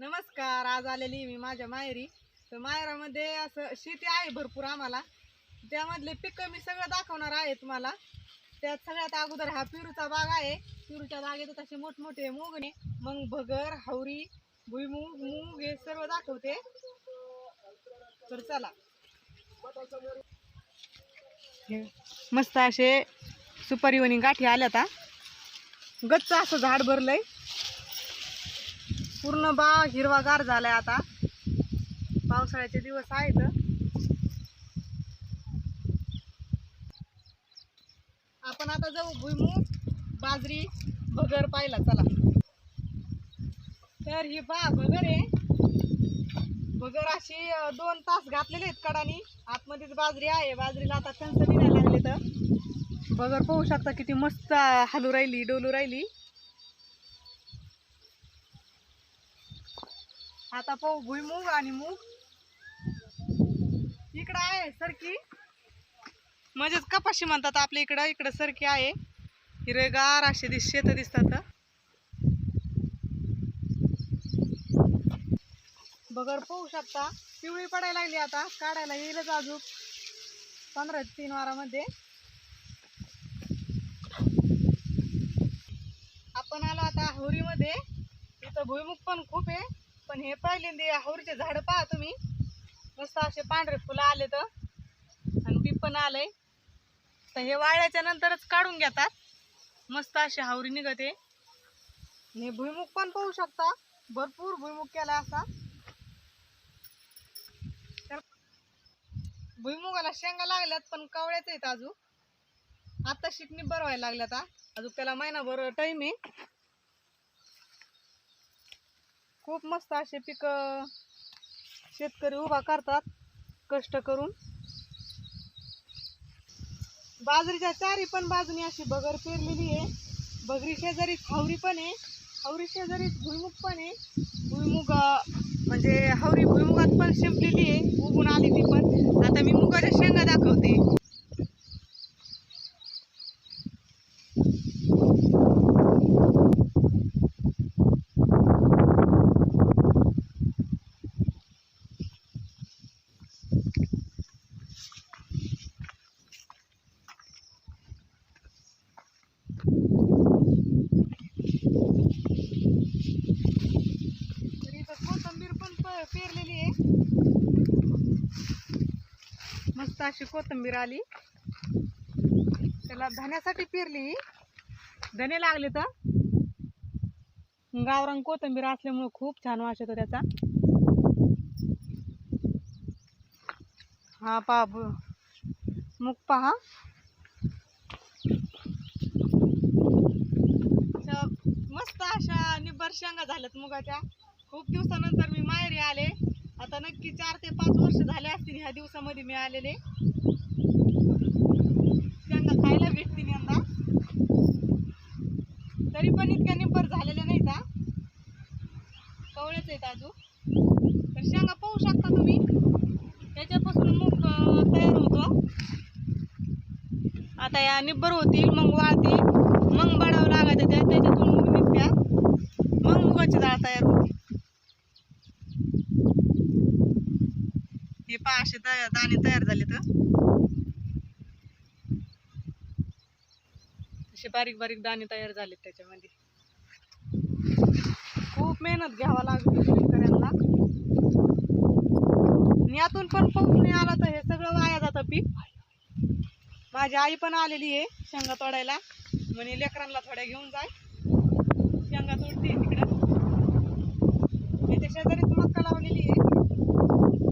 नमस्कार आज आलेली मी माझ्या माहेरी. तर माहेरामध्ये असं शेती आहे भरपूर आम्हाला. त्यामधले पिकं मी सगळं दाखवणार आहे तुम्हाला. त्यात सगळ्यात अगोदर हा पेरूचा बाग आहे. पेरूच्या बागेत असे मोठमोठे मोगणे मग भगर हवरी भुईमूग मूग हे सर्व दाखवते. तर चला. हे मस्त असे सुपारीवणी गाठी आल्या आता गच्च असं झाड भरलंय. पूर्ण बाग हिरवागार झालाय आता. पावसाळ्याचे दिवस आहेत. आपण आता जाऊ भुईमुग बाजरी भगर पाहिला चला. तर ही बा भगर आहे. भगर अशी दोन तास घातलेले आहेत कडानी. आतमध्येच बाजरी आहे. बाजरीला आता कंस निघायला लागले तर भगर पाहू शकता किती मस्त हलू राहिली डोलू राहिली. आता पाहू भुईमुग आणि मूग. इकडं आहे सरकी. म्हणजेच कपाशी म्हणतात आपल्या इकडं. इकडं सरकी आहे. हिरवेगार असे दिस शेत दिसतात. बगर पाहू शकता. पिवळी पडायला लागली आता. काढायला येईलच अजून. पंधरा तीन वारामध्ये. आपण आलो आता होरीमध्ये. इथं भुईमुग पण खूप आहे. पण हे पहिल्यांदा हौरीचे झाड पहा तुम्ही. मस्त असे पांढरे फुलं आले तर. आणि बी पण आलंय. तर हे वाळल्याच्या नंतरच काढून घेतात. मस्त अशी हावरी निघते. आणि हे भुईमुग पण पाहू शकता. भरपूर भुईमुग केला असा. तर भुईमुगाला शेंगा लागल्यात पण कवळ्याच आहेत अजून. आता शिकणी बरं व्हायला लागल्यात अजून त्याला महिनाभर टाईम आहे. खूप मस्त असे पिकं शेतकरी उभा करतात कष्ट करून. बाजरीच्या चारी पण बाजूनी अशी बगर पेरलेली आहे. बगरी शेजारी हावरी पण आहे. हावरी शेजारी भुईमुग पण आहे. भुईमुग म्हणजे हावरी भुईमुगात पण शिंपलेली आहे. उगून आली ती पण. आता मी मुगाच्या शेंगा दाखवते तर इथं कोथिंबीर पण प- पेरलेली आहे. मस्त अशी कोथिंबीर आली. त्याला धण्यासाठी पेरली धने लागले तर. गावरान कोथिंबीर असल्यामुळे खूप छान वास येतो त्याचा. हा बाबू. मुग पहा. मस्त अशा निब्बर शेंगा झाल्यात मुगाच्या. खूप दिवसानंतर मी माहेरी आले. आता नक्की चार ते पाच वर्ष झाले असतील ह्या दिवसामध्ये मी आलेले. शेंगा खायला भेटतील यंदा. तरी पण इतक्या निब्बर झालेल्या नाहीत का कवळेच आहेत अजून. तर शेंगा पाहू शकता तुम्ही. त्याच्यापासून मूग अं, तयार होतो आता या निब्बर होतील. मग वाळतील मग बडावं लागायचं त्या त्याच्यातून मग निघत्या. मग मुगाची डाळ तयार होते. हे पाचशे दाणे तयार झाले तर असे बारीक बारीक दाणे तयार झालेत त्याच्यामध्ये. खूप मेहनत घ्यावा लागते शेतकऱ्यांना आणि यातून पण पाऊस नाही आला तर हे सगळं वाया जातं पीक माझी आई पण आलेली आहे शेंगा तोडायला. म्हणे लेकरांना थोड्या घेऊन जाय शेंगा तोडते तिकडं. त्याच्या शेजारीच मक्का लावलेली आहे.